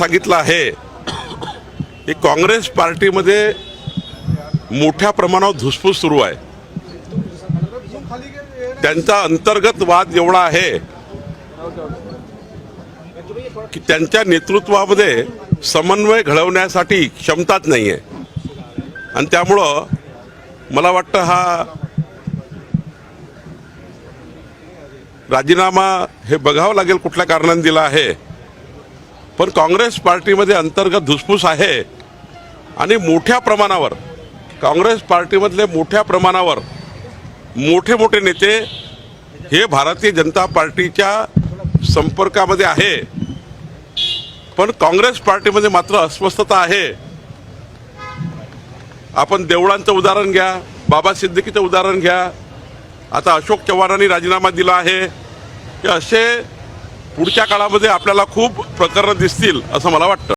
सांगितलं आहे की काँग्रेस पार्टीमध्ये मोठ्या प्रमाणावर धुसफूस सुरू आहे. त्यांचा अंतर्गत वाद एवढा आहे की त्यांच्या नेतृत्वामध्ये समन्वय घडवण्यासाठी क्षमताच नाही आहे आणि त्यामुळं मला वाटतं हा राजीनामा हे बघावं लागेल कुठल्या कारणाने दिला आहे. पण काँग्रेस पार्टीमध्ये अंतर्गत धुसफूस आहे आणि मोठ्या प्रमाणावर काँग्रेस पार्टीमधले मोठ्या प्रमाणावर मोठे मोठे नेते हे भारतीय जनता पार्टीच्या संपर्कामध्ये आहे. पण काँग्रेस पार्टीमध्ये मात्र अस्वस्थता आहे. आपण देवळांचं उदाहरण घ्या बाबा सिद्दीकीचं उदाहरण घ्या. आता अशोक चव्हाणांनी राजीनामा दिला आहे. की असे पुढच्या काळामध्ये आपल्याला खूप प्रकरणं दिसतील असं मला वाटतं.